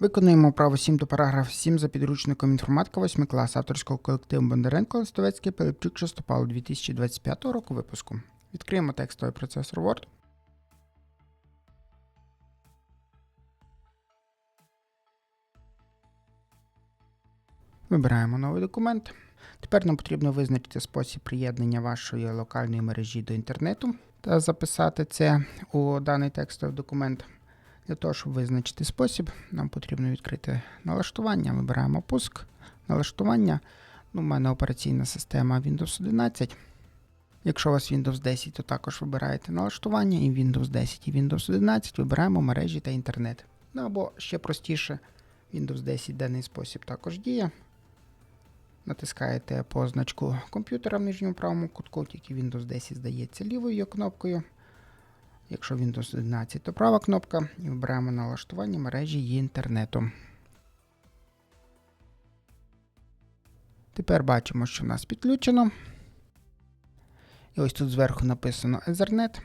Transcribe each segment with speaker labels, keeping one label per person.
Speaker 1: Виконуємо право 7 до параграф 7 за підручником інформатика 8 клас авторського колективу Бондаренко Листовецький Пилипчук Шестопал 2025 року випуску. Відкриємо текстовий процесор Word. Вибираємо новий документ. Тепер нам потрібно визначити спосіб приєднання вашої локальної мережі до інтернету та записати це у даний текстовий документ. Для того, щоб визначити спосіб, нам потрібно відкрити налаштування. Вибираємо пуск, налаштування. Ну, У мене операційна система Windows 11. Якщо у вас Windows 10, то також вибираєте налаштування і Windows 10 і Windows 11 вибираємо мережі та інтернет. Ну або ще простіше, Windows 10 даний спосіб також діє. Натискаєте позначку комп'ютера в нижньому правому кутку, тільки Windows 10 здається лівою кнопкою. Якщо Windows 11, то права кнопка і вибираємо налаштування мережі і інтернету. Тепер бачимо, що в нас підключено. І ось тут зверху написано Ethernet.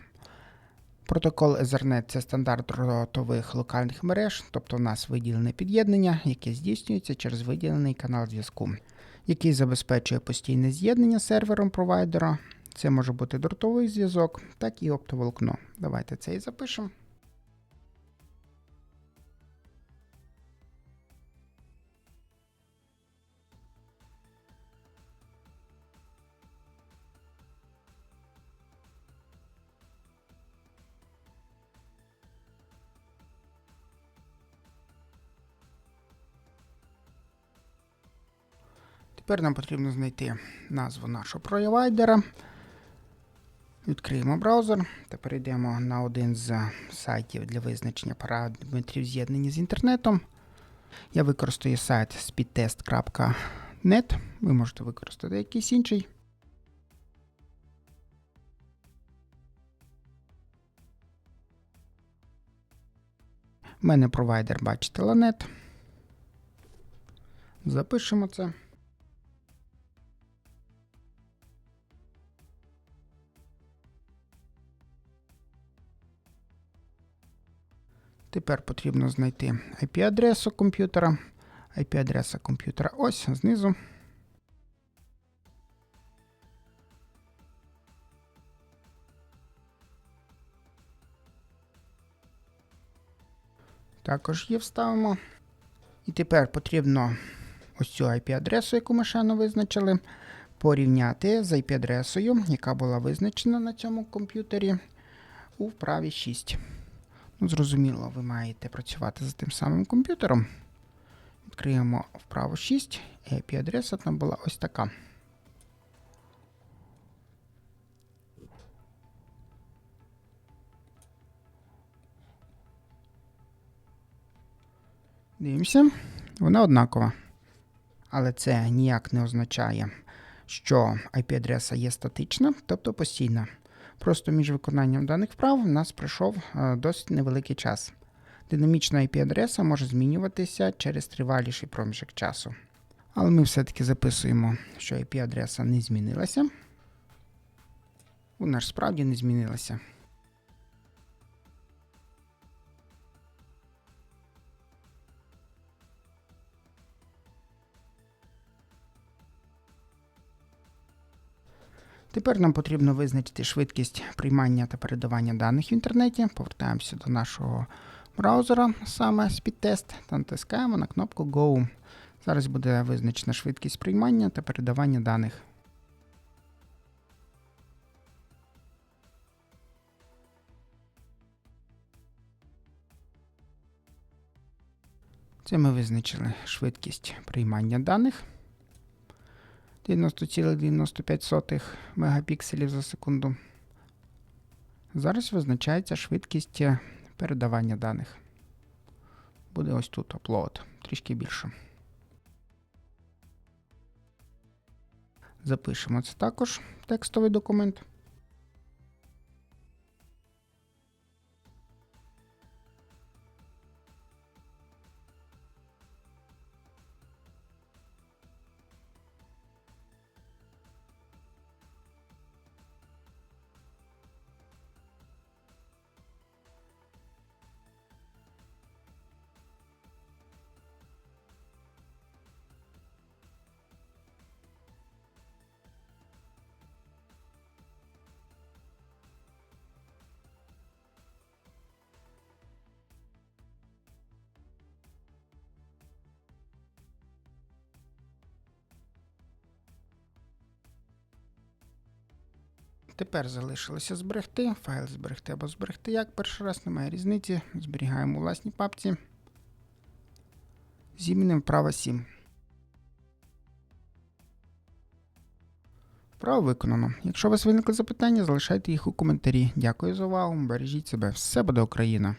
Speaker 1: Протокол Ethernet це стандарт дротових локальних мереж, тобто в нас виділене під'єднання, яке здійснюється через виділений канал зв'язку, який забезпечує постійне з'єднання з сервером провайдера. Це може бути дротовий зв'язок, так і оптоволокно. Давайте це і запишемо. Тепер нам потрібно знайти назву нашого провайдера. Відкриємо браузер та перейдемо на один з сайтів для визначення параметрів з'єднання з інтернетом. Я використаю сайт speedtest.net. Ви можете використати якийсь інший. У мене провайдер, бачите, Lanet. Запишемо це. Тепер потрібно знайти IP-адресу комп'ютера. IP-адреса комп'ютера ось знизу. Також її вставимо. І тепер потрібно ось цю IP-адресу, яку ми ще визначили, порівняти з IP-адресою, яка була визначена на цьому комп'ютері у вправі 6. Ну, Зрозуміло, ви маєте працювати за тим самим комп'ютером. Відкриємо вправо 6, IP-адреса там була ось така. Дивимося, вона однакова. Але це ніяк не означає, що IP-адреса є статична, тобто постійна. Просто між виконанням даних вправ у нас пройшов досить невеликий час. Динамічна IP-адреса може змінюватися через триваліший проміжок часу. Але ми все-таки записуємо, що IP-адреса не змінилася. Вона ж справді не змінилася. Тепер нам потрібно визначити швидкість приймання та передавання даних в інтернеті. Повертаємося до нашого браузера, саме Speedtest, та натискаємо на кнопку Go. Зараз буде визначена швидкість приймання та передавання даних. Це ми визначили швидкість приймання даних. 90,95 мегапікселів за секунду. Зараз визначається швидкість передавання даних. Буде ось тут upload, трішки більше. Запишемо це також текстовий документ. Тепер залишилося зберегти. Файл зберегти або зберегти як. Перший раз немає різниці. Зберігаємо у власній папці. Зімнем вправо 7. Вправо виконано. Якщо у вас виникли запитання, залишайте їх у коментарі. Дякую за увагу. Бережіть себе. Все буде Україна!